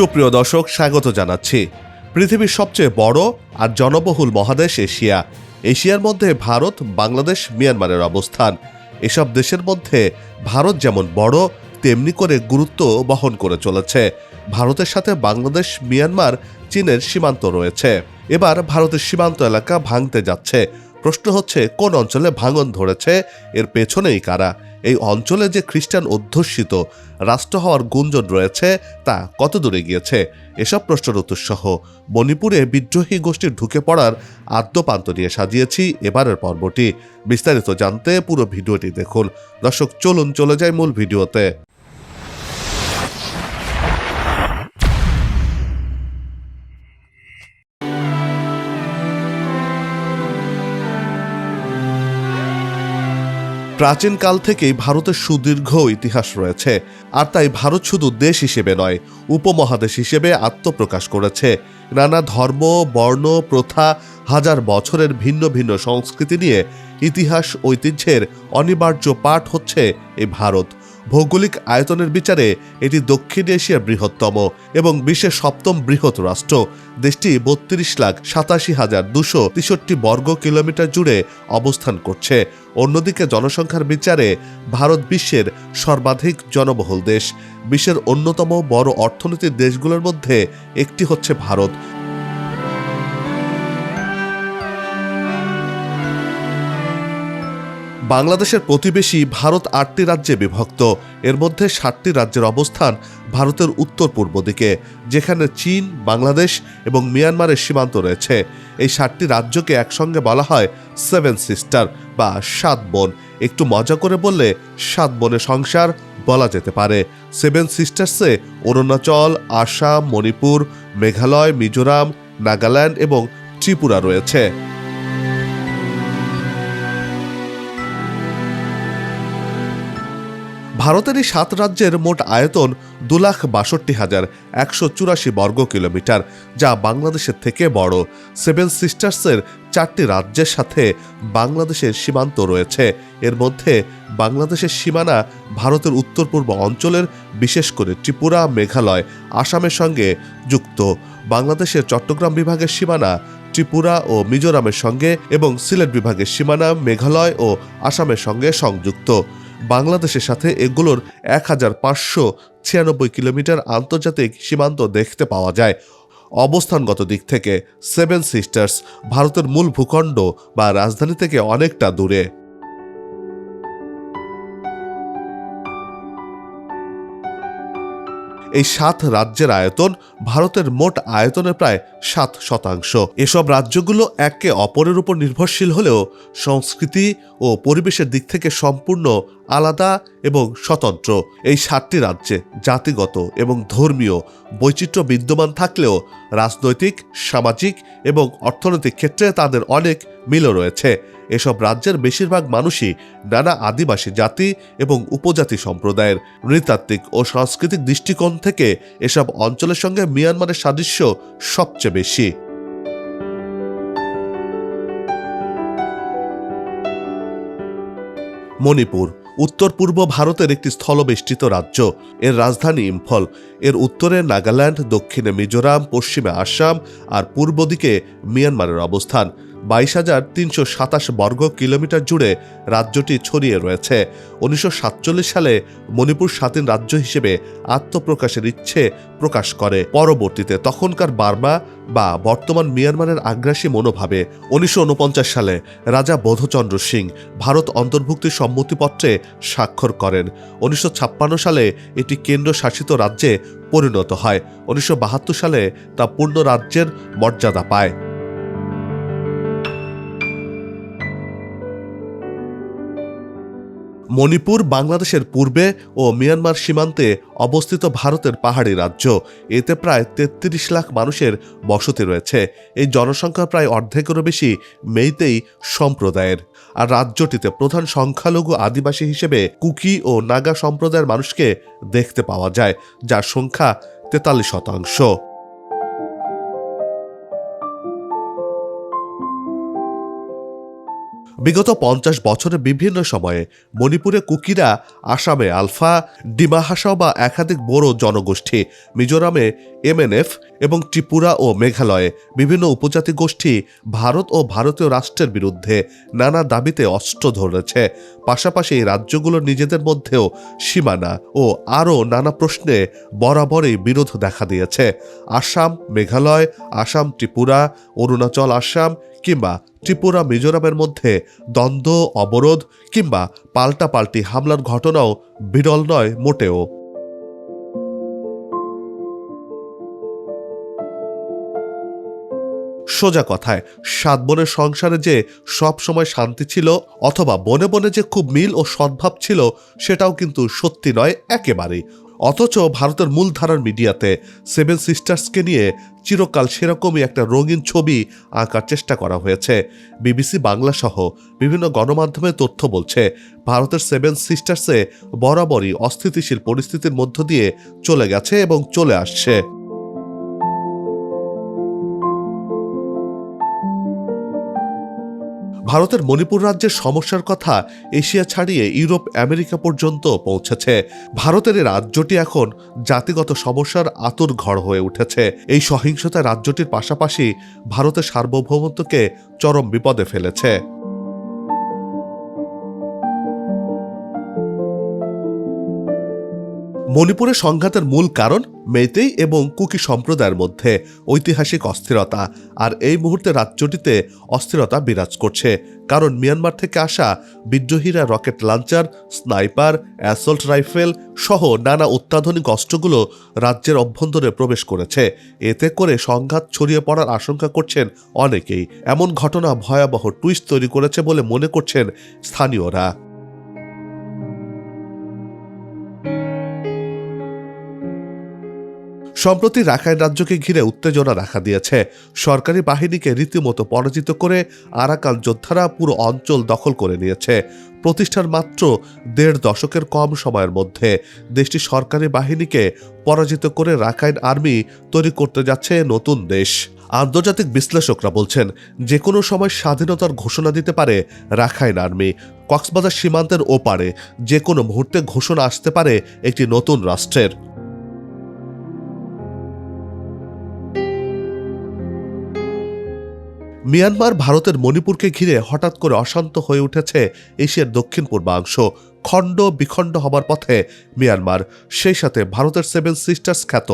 সুপ্রিয় দর্শক, স্বাগত জানাচ্ছি। পৃথিবীর সবচেয়ে বড় আর জনবহুল মহাদেশ এশিয়া। এশিয়ার মধ্যে ভারত, বাংলাদেশ, মিয়ানমারের অবস্থান। এসব দেশের মধ্যে ভারত যেমন বড়, তেমনি করে গুরুত্ব বহন করে চলেছে। ভারতের সাথে বাংলাদেশ, মিয়ানমার, চীনের সীমান্ত রয়েছে। এবার ভারতের সীমান্ত এলাকা ভাঙতে যাচ্ছে। প্রশ্ন হচ্ছে, কোন অঞ্চলে ভাঙন ধরেছে, এর পেছনেই কারা? এই অঞ্চলে যে খ্রিস্টান অধ্যুষিত রাষ্ট্র হওয়ার গুঞ্জন রয়েছে তা কত দূরে গিয়েছে এসব প্রশ্নের উত্তর সহ মণিপুরে বিদ্রোহী গোষ্ঠীর ঢুকে পড়ার আদ্যপান্ত নিয়ে সাজিয়েছি এবারের পর্বটি। বিস্তারিত জানতে পুরো ভিডিওটি দেখুন। দর্শক, চলুন চলে যায় মূল ভিডিওতে। প্রাচীনকাল থেকেই ভারতের সুদীর্ঘ ইতিহাস রয়েছে, আর তাই ভারত শুধু দেশ হিসেবে নয়, উপমহাদেশ হিসেবে আত্মপ্রকাশ করেছে। নানা ধর্ম, বর্ণ, প্রথা, হাজার বছরের ভিন্ন ভিন্ন সংস্কৃতি নিয়ে ইতিহাস, ঐতিহ্যের অনিবার্য পাঠ হচ্ছে এই ভারত। ভৌগোলিক আয়তনের বিচারে এটি দক্ষিণ এশিয়ার বৃহত্তম এবং বিশ্বের সপ্তম বৃহৎ রাষ্ট্র। দেশটি বত্রিশ লাখ সাতাশি হাজার দুশো তেষট্টি বর্গ কিলোমিটার জুড়ে অবস্থান করছে। অন্যদিকে জনসংখ্যার বিচারে ভারত বিশ্বের সর্বাধিক জনবহুল দেশ। বিশ্বের অন্যতম বড় অর্থনৈতিক দেশগুলোর মধ্যে একটি হচ্ছে ভারত। বাংলাদেশের প্রতিবেশী ভারত আটটি রাজ্যে বিভক্ত। এর মধ্যে সাতটি রাজ্যের অবস্থান ভারতের উত্তর পূর্ব দিকে, যেখানে চীন, বাংলাদেশ এবং মিয়ানমারের সীমান্ত রয়েছে। এই সাতটি রাজ্যকে একসঙ্গে বলা হয় সেভেন সিস্টার বা সাত বোন। একটু মজা করে বললে সাত বোনের সংসার বলা যেতে পারে। সেভেন সিস্টার্সে অরুণাচল, আসাম, মণিপুর, মেঘালয়, মিজোরাম, নাগাল্যান্ড এবং ত্রিপুরা রয়েছে। ভারতের এই সাত রাজ্যের মোট আয়তন দু লাখ বাষট্টি হাজার একশো চুরাশি বর্গ কিলোমিটার, যা বাংলাদেশের থেকে বড়। সেভেন সিস্টার্সের চারটি রাজ্যের সাথে বাংলাদেশের সীমান্ত রয়েছে। এর মধ্যে বাংলাদেশের সীমানা ভারতের উত্তর পূর্ব অঞ্চলের, বিশেষ করে ত্রিপুরা, মেঘালয়, আসামের সঙ্গে যুক্ত। বাংলাদেশের চট্টগ্রাম বিভাগের সীমানা ত্রিপুরা ও মিজোরামের সঙ্গে এবং সিলেট বিভাগের সীমানা মেঘালয় ও আসামের সঙ্গে সংযুক্ত। বাংলাদেশের সাথে এগুলোর এক হাজার পাঁচশো ছিয়ানব্বই কিলোমিটার আন্তর্জাতিক সীমান্ত দেখতে পাওয়া যায়। অবস্থানগত দিক থেকে সেভেন সিস্টার্স ভারতের মূল ভূখণ্ড বা রাজধানী থেকে অনেকটা দূরে। এই সাত রাজ্যের আয়তন ভারতের মোট আয়তনের প্রায় সাত শতাংশ। এসব রাজ্যগুলো একে অপরের উপর নির্ভরশীল হলেও সংস্কৃতি ও পরিবেশের দিক থেকে সম্পূর্ণ আলাদা এবং স্বতন্ত্র। এই সাতটি রাজ্যে জাতিগত এবং ধর্মীয় বৈচিত্র্য বিদ্যমান থাকলেও রাজনৈতিক, সামাজিক এবং অর্থনৈতিক ক্ষেত্রে তাদের অনেক মিলও রয়েছে। এসব রাজ্যের বেশিরভাগ মানুষই নানা আদিবাসী জাতি এবং উপজাতি সম্প্রদায়ের। নৃতাত্ত্বিক ও সাংস্কৃতিক দৃষ্টিকোণ থেকে এসব অঞ্চলের সঙ্গে মিয়ানমারের সাদৃশ্য সবচেয়ে বেশি। মণিপুর, উত্তর পূর্ব ভারতের একটি স্থলবেষ্টিত রাজ্য। এর রাজধানী ইম্ফল। এর উত্তরে নাগাল্যান্ড, দক্ষিণে মিজোরাম, পশ্চিমে আসাম আর পূর্ব দিকে মিয়ানমারের অবস্থান। বাইশ হাজার তিনশো সাতাশ বর্গ কিলোমিটার জুড়ে রাজ্যটি ছড়িয়ে রয়েছে। উনিশশো সাতচল্লিশ সালে মণিপুর স্বাধীন রাজ্য হিসেবে আত্মপ্রকাশের ইচ্ছে প্রকাশ করে। পরবর্তীতে তখনকার বার্মা বা বর্তমান মিয়ানমারের আগ্রাসী মনোভাবে উনিশশো ঊনপঞ্চাশ সালে রাজা বোধচন্দ্র সিং ভারত অন্তর্ভুক্তির সম্মতিপত্রে স্বাক্ষর করেন। উনিশশো ছাপ্পান্ন সালে এটি কেন্দ্র শাসিত রাজ্যে পরিণত হয়। উনিশশো বাহাত্তর সালে তা পূর্ণ রাজ্যের মর্যাদা পায়। মণিপুর, বাংলাদেশের পূর্বে ও মিয়ানমার সীমান্তে অবস্থিত ভারতের পাহাড়ি রাজ্য। এতে প্রায় তেত্রিশ লাখ মানুষের বসতি রয়েছে। এই জনসংখ্যা প্রায় অর্ধেকেরও বেশি মেইতেই সম্প্রদায়ের। আর রাজ্যটিতে প্রধান সংখ্যালঘু আদিবাসী হিসেবে কুকি ও নাগা সম্প্রদায়ের মানুষকে দেখতে পাওয়া যায়, যার সংখ্যা তেতাল্লিশ শতাংশ। বিগত পঞ্চাশ বছরে বিভিন্ন সময়ে মণিপুরে কুকিরা, আসামে আলফা, ডিমা হাসাও বা একাধিক বড় জনগোষ্ঠী মিজোরামে এমএনএফ এবং ত্রিপুরা ও মেঘালয়ে বিভিন্ন উপজাতি গোষ্ঠী ভারত ও ভারতীয় রাষ্ট্রের বিরুদ্ধে নানা দাবিতে অস্ত্র ধরেছে। পাশাপাশি এই রাজ্যগুলো নিজেদের মধ্যেও সীমানা ও আরও নানা প্রশ্নে বরাবরই বিরোধ দেখা দিয়েছে। আসাম, মেঘালয়, আসাম, ত্রিপুরা, অরুণাচল আসাম কিংবা ত্রিপুরা, মিজোরামের মধ্যে দ্বন্দ্ব, অবরোধ কিংবা পাল্টাপাল্টি হামলার ঘটনাও বিরল নয়, মোটেও। সোজা কথায়, সাত বোনের সংসারে যে সব সময় শান্তি ছিল অথবা বনে বনে যে খুব মিল ও সদ্ভাব ছিল, সেটাও কিন্তু সত্যি নয় একেবারেই। অথচ ভারতের মূলধারার মিডিয়াতে সেভেন সিস্টার্সকে নিয়ে চিরকাল সেরকমই একটা রঙিন ছবি আঁকার চেষ্টা করা হয়েছে। বিবিসি, বাংলা সহ বিভিন্ন গণমাধ্যমে তথ্য বলছে, ভারতের সেভেন সিস্টার্সে বরাবরই অস্থিতিশীল পরিস্থিতির মধ্য দিয়ে চলে গেছে এবং চলে আসছে। ভারতের মণিপুর রাজ্যের সমস্যার কথা এশিয়া ছাড়িয়ে ইউরোপ, আমেরিকা পর্যন্ত পৌঁছেছে। ভারতের এই রাজ্যটি এখন জাতিগত সমস্যার আতুর ঘর হয়ে উঠেছে। এই সহিংসতা রাজ্যটির পাশাপাশি ভারতের সার্বভৌমত্বকে চরম বিপদে ফেলেছে। মণিপুরের সংঘাতের মূল কারণ মেইতেই এবং কুকি সম্প্রদায়ের মধ্যে ঐতিহাসিক অস্থিরতা। আর এই মুহূর্তে রাজ্যটিতে অস্থিরতা বিরাজ করছে। কারণ মিয়ানমার থেকে আসা বিদ্রোহীরা rocket launcher, sniper, assault rifle সহ নানা অত্যাধুনিক অস্ত্রগুলো রাজ্যের অভ্যন্তরে প্রবেশ করেছে। এতে করে সংঘাত ছড়িয়ে পড়ার আশঙ্কা করছেন অনেকেই। এমন ঘটনা ভয়াবহ টুইস্ট তৈরি করেছে বলে মনে করছেন স্থানীয়রা। সম্প্রতি রাখাইন রাজ্যকে ঘিরে উত্তেজনা রাখা দিয়েছে। সরকারি বাহিনীকে রীতিমতো পরাজিত করে আরাকান যোদ্ধারা পুরো অঞ্চল দখল করে নিয়েছে। প্রতিষ্ঠার মাত্র দেড় দশকের কম সময়ের মধ্যে দেশটি সরকারি বাহিনীকে পরাজিত করে রাখাইন আর্মি তৈরি করতে যাচ্ছে নতুন দেশ। আন্তর্জাতিক বিশ্লেষকরা বলছেন যে কোনো সময় স্বাধীনতার ঘোষণা দিতে পারে রাখাইন আর্মি। কক্সবাজার সীমান্তের ওপারে যে কোনো মুহূর্তে ঘোষণা আসতে পারে একটি নতুন রাষ্ট্রের। মিয়ানমার ভারতের মণিপুরকে ঘিরে হঠাৎ করে অশান্ত হয়ে উঠেছে এশিয়ার দক্ষিণ পূর্বাংশ খণ্ড বিখণ্ড হবার পথে মিয়ানমার, সেই সাথে ভারতের সেভেন সিস্টার্স খ্যাত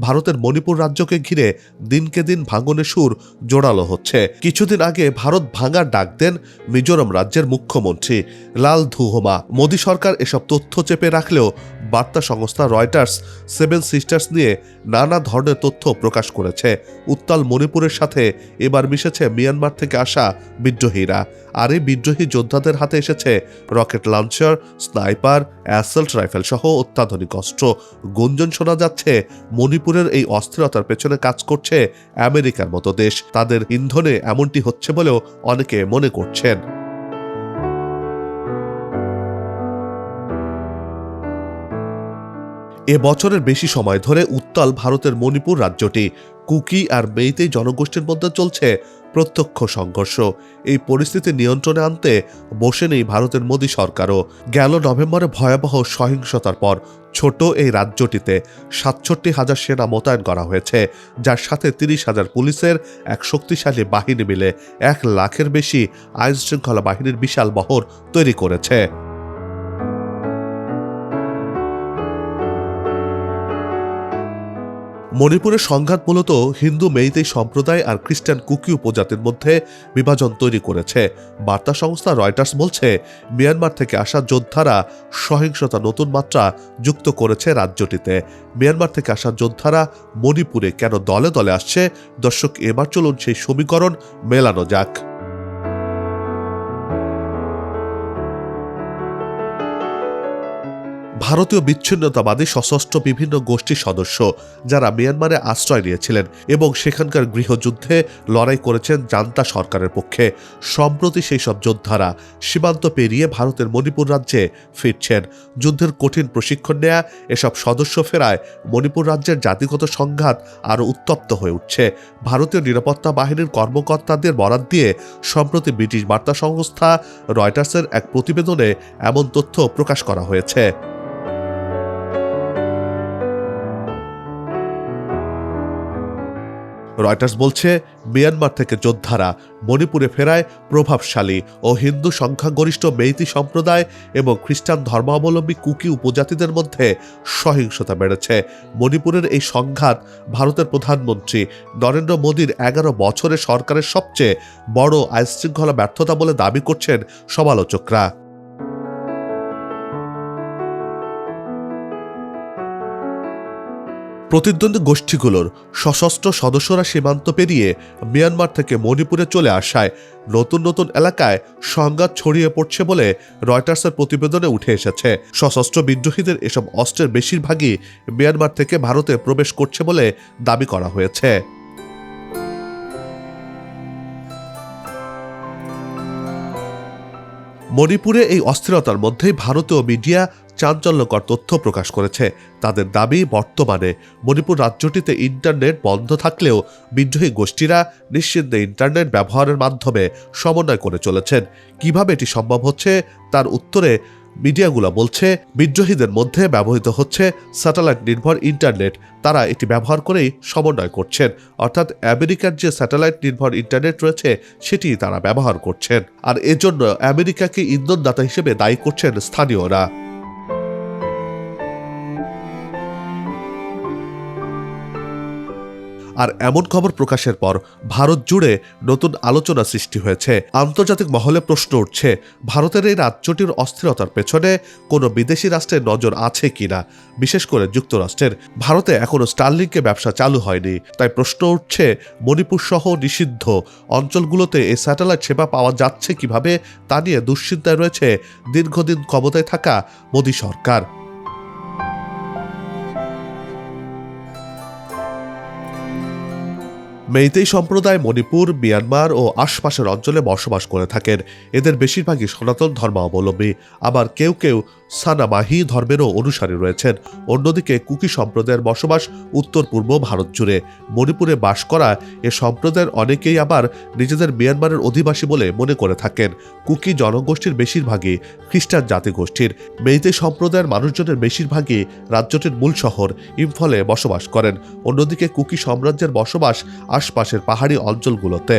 ভারতের মণিপুর রাজ্যকে ঘিরে দিনকে দিন ভাঙনের সুর জোরালো হচ্ছে। কিছুদিন আগে ভারত ভাঙার ডাক দেন মিজোরাম রাজ্যের মুখ্যমন্ত্রী লাল ধুহমা। মোদী সরকার এসব তথ্য চেপে রাখলেও বার্তা সংস্থা রয়টার্স সেভেন সিস্টার্স নিয়ে নানা ধরনের তথ্য প্রকাশ করেছে। উত্তাল মণিপুরের সাথে এবার মিশেছে মিয়ানমার থেকে আসা বিদ্রোহীরা। আর এই বিদ্রোহী যোদ্ধাদের হাতে এসেছে rocket launcher sniper, assault rifle সহ অত্যাধুনিক অস্ত্র। গুঞ্জন শোনা যাচ্ছে, মণিপুরের এই অস্থিরতার পেছনে কাজ করছে আমেরিকার মতো দেশ। তাদের ইন্ধনে এমনটি হচ্ছে বলেও অনেকে মনে করছেন। এ বছরের বেশি সময় ধরে উত্তাল ভারতের মণিপুর রাজ্যটি কুকি আর মেইতেই জনগোষ্ঠীর মধ্যে চলছে প্রত্যক্ষ সংঘর্ষ। এই পরিস্থিতি নিয়ন্ত্রণে আনতে বসে নেই ভারতের মোদী সরকারও। গেল নভেম্বরে ভয়াবহ সহিংসতার পর ছোট এই রাজ্যটিতে সাতষট্টি হাজার সেনা মোতায়েন করা হয়েছে, যার সাথে তিরিশ হাজার পুলিশের এক শক্তিশালী বাহিনী মিলে এক লাখের বেশি আইনশৃঙ্খলা বাহিনীর বিশাল বহর তৈরি করেছে। মণিপুরের সংঘাত মূলত হিন্দু মেইতেই সম্প্রদায় আর খ্রিস্টান কুকি উপজাতির মধ্যে বিভাজন তৈরি করেছে। বার্তা সংস্থা রয়টার্স বলছে, মিয়ানমার থেকে আসা যোদ্ধারা সহিংসতা নতুন মাত্রা যুক্ত করেছে রাজ্যটিতে। মিয়ানমার থেকে আসা যোদ্ধারা মণিপুরে কেন দলে দলে আসছে? দর্শক, এবার চলুন সেই সমীকরণ মেলানো যাক। ভারতীয় বিচ্ছিন্নতাবাদী সশস্ত্র বিভিন্ন গোষ্ঠীর সদস্য, যারা মিয়ানমারে আশ্রয় নিয়েছিলেন এবং সেখানকার গৃহযুদ্ধে লড়াই করেছেন জান্তা সরকারের পক্ষে। সম্প্রতি সেই সব যোদ্ধারা সীমান্ত পেরিয়ে ভারতের মণিপুর রাজ্যে ফিরছেন। যুদ্ধের কঠিন প্রশিক্ষণ নেয়া, এসব সদস্য ফেরায় মণিপুর রাজ্যের জাতিগত সংঘাত আরও উত্তপ্ত হয়ে উঠছে। ভারতীয় নিরাপত্তা বাহিনীর কর্মকর্তাদের বরাত দিয়ে সম্প্রতি ব্রিটিশ বার্তা সংস্থা রয়টার্সের এক প্রতিবেদনে এমন তথ্য প্রকাশ করা হয়েছে। রয়টার্স বলছে, মিয়ানমার থেকে যোদ্ধারা মণিপুরে ফেরায় প্রভাবশালী ও হিন্দু সংখ্যাগরিষ্ঠ মেইতি সম্প্রদায় এবং খ্রিস্টান ধর্মাবলম্বী কুকি উপজাতিদের মধ্যে সহিংসতা বেড়েছে। মণিপুরের এই সংঘাত ভারতের প্রধানমন্ত্রী নরেন্দ্র মোদীর এগারো বছরে সরকারের সবচেয়ে বড় আইনশৃঙ্খলা ব্যর্থতা বলে দাবি করছেন সমালোচকরা। প্রতিদ্বন্দ্বী গোষ্ঠীগুলোর সশস্ত্র সদস্যরা সীমান্ত পেরিয়ে মিয়ানমার থেকে মণিপুরে চলে আসায় নতুন নতুন এলাকায় সংঘাত ছড়িয়ে পড়ছে বলে রয়টার্সের প্রতিবেদনে উঠে এসেছে। সশস্ত্র বিদ্রোহীদের এসব অস্ত্রের বেশিরভাগই মিয়ানমার থেকে ভারতে প্রবেশ করছে বলে দাবি করা হয়েছে। মণিপুরে এই অস্থিরতার মধ্যেই ভারতীয় মিডিয়া চাঞ্চল্যকর তথ্য প্রকাশ করেছে। তাদের দাবি, বর্তমানে মণিপুর রাজ্যটিতে ইন্টারনেট বন্ধ থাকলেও বিদ্রোহী গোষ্ঠীরা নিশ্চিন্তে ইন্টারনেট ব্যবহারের মাধ্যমে সমন্বয় করে চলেছেন। কীভাবে এটি সম্ভব হচ্ছে? তার উত্তরে মিডিয়াগুলো বলছে, বিদ্রোহীদের মধ্যে ব্যবহৃত হচ্ছে স্যাটেলাইট নির্ভর ইন্টারনেট। তারা এটি ব্যবহার করেই সমন্বয় করছেন। অর্থাৎ আমেরিকার যে স্যাটেলাইট নির্ভর ইন্টারনেট রয়েছে, সেটি তারা ব্যবহার করছেন। আর এজন্য আমেরিকাকে ইন্ধনদাতা হিসেবে দায়ী করছেন স্থানীয়রা। আর এমন খবর প্রকাশের পর ভারত জুড়ে নতুন আলোচনা সৃষ্টি হয়েছে। আন্তর্জাতিক মহলে প্রশ্ন উঠছে, ভারতের এই রাজ্যটির অস্থিরতার পেছনে কোনো বিদেশি রাষ্ট্রের নজর আছে কিনা? বিশেষ করে যুক্তরাষ্ট্রের। ভারতে এখনও স্টারলিংকে ব্যবসা চালু হয়নি, তাই প্রশ্ন উঠছে, মণিপুর সহ নিষিদ্ধ অঞ্চলগুলোতে এই স্যাটেলাইট সেবা পাওয়া যাচ্ছে কীভাবে তা নিয়ে দুশ্চিন্তায় রয়েছে দীর্ঘদিন ক্ষমতায় থাকা মোদী সরকার। মেইতেই সম্প্রদায় মণিপুর, মিয়ানমার ও আশপাশের অঞ্চলে বসবাস করে থাকেন। এদের বেশিরভাগই সনাতন ধর্মাবলম্বী। আবার কেউ কেউ সানামাহি ধর্মেরও অনুসারী রয়েছেন। অন্যদিকে কুকি সম্প্রদায়ের বসবাস উত্তর পূর্ব ভারত জুড়ে। মণিপুরে বাস করা এ সম্প্রদায়ের অনেকেই আবার নিজেদের মিয়ানমারের অধিবাসী বলে মনে করে থাকেন। কুকি জনগোষ্ঠীর বেশিরভাগই খ্রিস্টান জাতিগোষ্ঠীর। মেইতে সম্প্রদায়ের মানুষজনের বেশিরভাগই রাজ্যটির মূল শহর, ইম্ফলে বসবাস করেন। অন্যদিকে কুকি সাম্রাজ্যের বসবাস আশপাশের পাহাড়ি অঞ্চলগুলোতে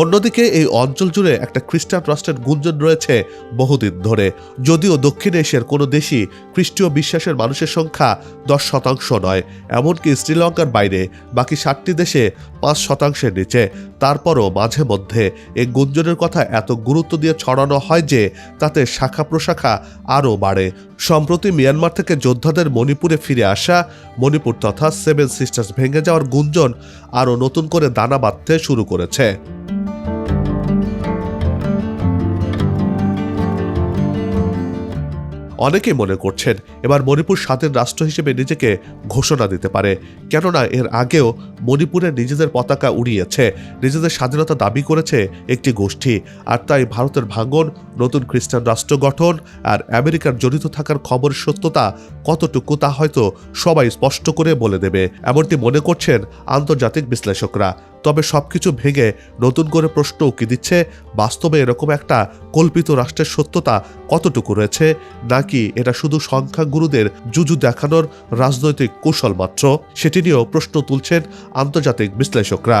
অন্যদিকে এই অঞ্চল জুড়ে একটা খ্রিস্টান রাষ্ট্রের গুঞ্জন রয়েছে বহুদিন ধরে। যদিও দক্ষিণ এশিয়ার কোনো দেশই খ্রিস্টীয় বিশ্বাসের মানুষের সংখ্যা দশ শতাংশ নয়, এমনকি শ্রীলঙ্কার বাইরে বাকি ষাটটি দেশে পাঁচ শতাংশের নিচে। তারপরও মাঝে মধ্যে এই গুঞ্জনের কথা এত গুরুত্ব দিয়ে ছড়ানো হয় যে তাতে শাখা প্রশাখা আরও বাড়ে। সম্প্রতি মিয়ানমার থেকে যোদ্ধাদের মণিপুরে ফিরে আসা, মণিপুর তথা সেভেন সিস্টার্স ভেঙে যাওয়ার গুঞ্জন আরও নতুন করে দানা বাঁধতে শুরু করেছে। অনেকেই মনে করছেন এবার মণিপুর স্বাধীন রাষ্ট্র হিসেবে নিজেকে ঘোষণা দিতে পারে। কেননা এর আগেও মণিপুরে নিজেদের পতাকা উড়িয়েছে, নিজেদের স্বাধীনতা দাবি করেছে একটি গোষ্ঠী। আর তাই ভারতের ভাঙন নতুন খ্রিস্টান রাষ্ট্র গঠন আর আমেরিকার জড়িত থাকার খবর সত্যতা কতটুকু তা হয়তো সবাই স্পষ্ট করে বলে দেবে, এমনটি মনে করছেন আন্তর্জাতিক বিশ্লেষকরা। তবে সবকিছু ভেঙে নতুন করে প্রশ্ন উকি দিচ্ছে, বাস্তবে এরকম একটা কল্পিত রাষ্ট্রের সত্যতা কতটুকু রয়েছে, নাকি এটা শুধু সংখ্যাগুরুদের জুজু দেখানোর রাজনৈতিক কৌশল মাত্র? সেটি নিয়েও প্রশ্ন তুলছেন আন্তর্জাতিক বিশ্লেষকরা।